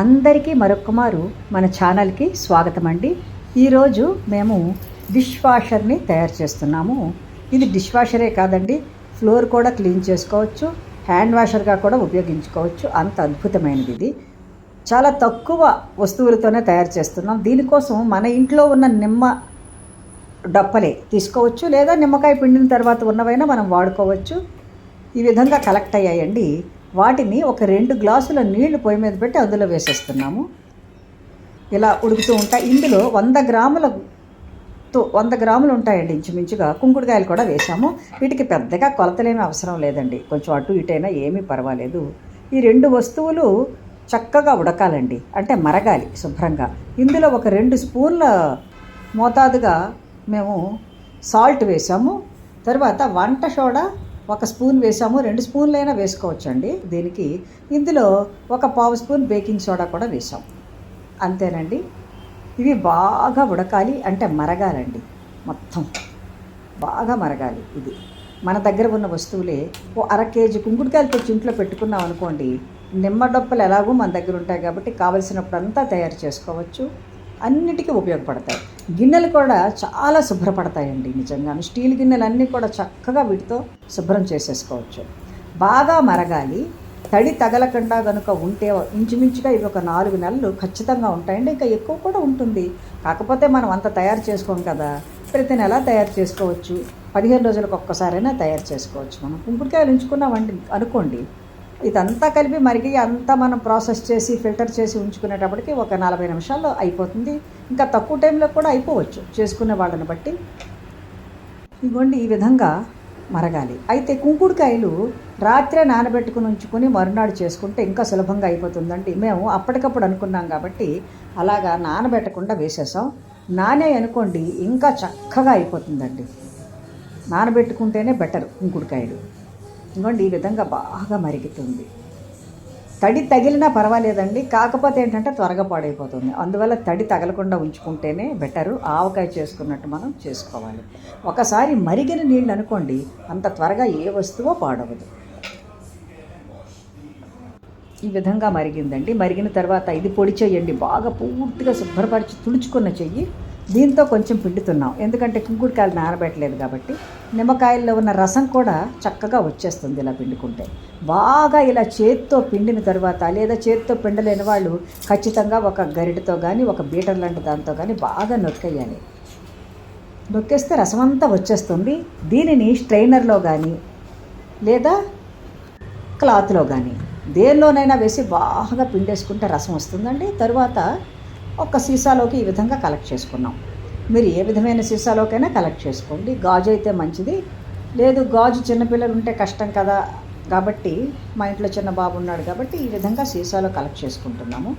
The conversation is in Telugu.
అందరికీ మరొక్కమారు మన ఛానల్కి స్వాగతం అండి ఈరోజు మేము డిష్ వాషర్ని తయారు చేస్తున్నాము. ఇది డిష్ వాషరే కాదండి ఫ్లోర్ కూడా క్లీన్ చేసుకోవచ్చు హ్యాండ్ వాషర్గా కూడా ఉపయోగించుకోవచ్చు. అంత అద్భుతమైనది ఇది. చాలా తక్కువ వస్తువులతోనే తయారు చేస్తున్నాం. దీనికోసం మన ఇంట్లో ఉన్న నిమ్మ డప్పలే తీసుకోవచ్చు లేదా నిమ్మకాయ పిండిన తర్వాత ఉన్నవైనా మనం వాడుకోవచ్చు. ఈ విధంగా కలెక్ట్ అయ్యాయండి. వాటిని ఒక రెండు గ్లాసుల నీళ్ళు పొయ్యి మీద పెట్టి అందులో వేసేస్తున్నాము. ఇలా ఉడుకుతూ ఉంటాయి. ఇందులో వంద గ్రాముల వంద గ్రాములు ఉంటాయండి ఇంచుమించుగా. కుంకుడుకాయలు కూడా వేసాము వీటికి పెద్దగా కొలతలేమి అవసరం లేదండి. కొంచెం అటు ఇటైనా ఏమీ పర్వాలేదు. ఈ రెండు వస్తువులు చక్కగా ఉడకాలండి. అంటే మరగాలి శుభ్రంగా. ఇందులో ఒక రెండు స్పూన్ల మోతాదుగా మేము సాల్ట్ వేసాము తర్వాత వంట సోడా ఒక స్పూన్ వేసాము రెండు స్పూన్లైనా వేసుకోవచ్చండి. దీనికి ఇందులో ఒక పావు స్పూన్ బేకింగ్ సోడా కూడా వేసాం. అంతేనండి. ఇవి బాగా ఉడకాలి అంటే మరగాలండి. మొత్తం బాగా మరగాలి ఇది. మన దగ్గర ఉన్న వస్తువులే. ఓ అర కేజీ కుంకుడుకాయలు తెచ్చి ఇంట్లో పెట్టుకున్నాం అనుకోండి నిమ్మడొప్పలు ఎలాగో మన దగ్గర ఉంటాయి కాబట్టి కావలసినప్పుడు అంతా తయారు చేసుకోవచ్చు. అన్నిటికీ ఉపయోగపడతాయి. గిన్నెలు కూడా చాలా శుభ్రపడతాయండి నిజంగాను. స్టీల్ గిన్నెలు అన్నీ కూడా చక్కగా వీటితో శుభ్రం చేసేసుకోవచ్చు. బాగా మరగాలి. తడి తగలకుండా కనుక ఉంటే ఇంచుమించుగా ఇవి ఒక నాలుగు నెలలు ఖచ్చితంగా ఉంటాయండి. ఇంకా ఎక్కువ కూడా ఉంటుంది. కాకపోతే మనం అంత తయారు చేసుకోం కదా. ప్రతి నెల తయారు చేసుకోవచ్చు. పదిహేను రోజులకు ఒక్కసారైనా తయారు చేసుకోవచ్చు. మనం కుంకుడుకాయలు ఉంచుకున్నామండి అనుకోండి. ఇదంతా కలిపి మరిగి అంతా మనం ప్రాసెస్ చేసి ఫిల్టర్ చేసి ఉంచుకునేటప్పటికి ఒక నలభై నిమిషాల్లో అయిపోతుంది. ఇంకా తక్కువ టైంలో కూడా అయిపోవచ్చు. చేసుకునే వాళ్ళని బట్టి. ఇదిగోండి ఈ విధంగా మరగాలి. అయితే కుంకుడుకాయలు రాత్రే నానబెట్టుకుని ఉంచుకొని మరునాడు చేసుకుంటే ఇంకా సులభంగా అయిపోతుందండి. మేము అప్పటికప్పుడు అనుకున్నాం కాబట్టి అలాగా నానబెట్టకుండా వేసేసాం. నానే అనుకోండి ఇంకా చక్కగా అయిపోతుందండి. నానబెట్టుకుంటేనే బెటర్ కుంకుడుకాయలు. ఇదిగోండి ఈ విధంగా బాగా మరుగుతుంది. తడి తగిలినా పర్వాలేదండి కాకపోతే ఏంటంటే త్వరగా పాడైపోతుంది. అందువల్ల తడి తగలకుండా ఉంచుకుంటేనే బెటరు. ఆవకాయ చేసుకున్నట్టు మనం చేసుకోవాలి. ఒకసారి మరిగిన నీళ్ళు అనుకోండి అంత త్వరగా ఏ వస్తువో పాడవదు. ఈ విధంగా మరిగిందండి. మరిగిన తర్వాత ఇది పొడి చెయ్యండి బాగా పూర్తిగా శుభ్రపరిచి తుడుచుకున్న చెయ్యి దీంతో కొంచెం పిండుతున్నాం. ఎందుకంటే కుంకుడుకాయలు నానబెట్టలేదు కాబట్టి నిమ్మకాయల్లో ఉన్న రసం కూడా చక్కగా వచ్చేస్తుంది ఇలా పిండుకుంటే. బాగా ఇలా చేత్తో పిండిన తర్వాత లేదా చేత్తో పిండలేని వాళ్ళు ఖచ్చితంగా ఒక గరిటతో కానీ ఒక బీటర్ లాంటి దాంతో కానీ బాగా నొక్కేయాలి. నొక్కేస్తే రసం అంతా వచ్చేస్తుంది. దీనిని స్ట్రైనర్లో కానీ లేదా క్లాత్లో కానీ దేనిలోనైనా వేసి బాగా పిండేసుకుంటే రసం వస్తుందండి. తర్వాత ఒక సీసాలోకి ఈ విధంగా కలెక్ట్ చేసుకున్నాం. మీరు ఏ విధమైన సీసాలోకైనా కలెక్ట్ చేసుకోండి. గాజు అయితే మంచిది. లేదు గాజు చిన్నపిల్లలు ఉంటే కష్టం కదా. కాబట్టి మా ఇంట్లో చిన్న బాబు ఉన్నాడు కాబట్టి ఈ విధంగా సీసాలో కలెక్ట్ చేసుకుంటున్నాము.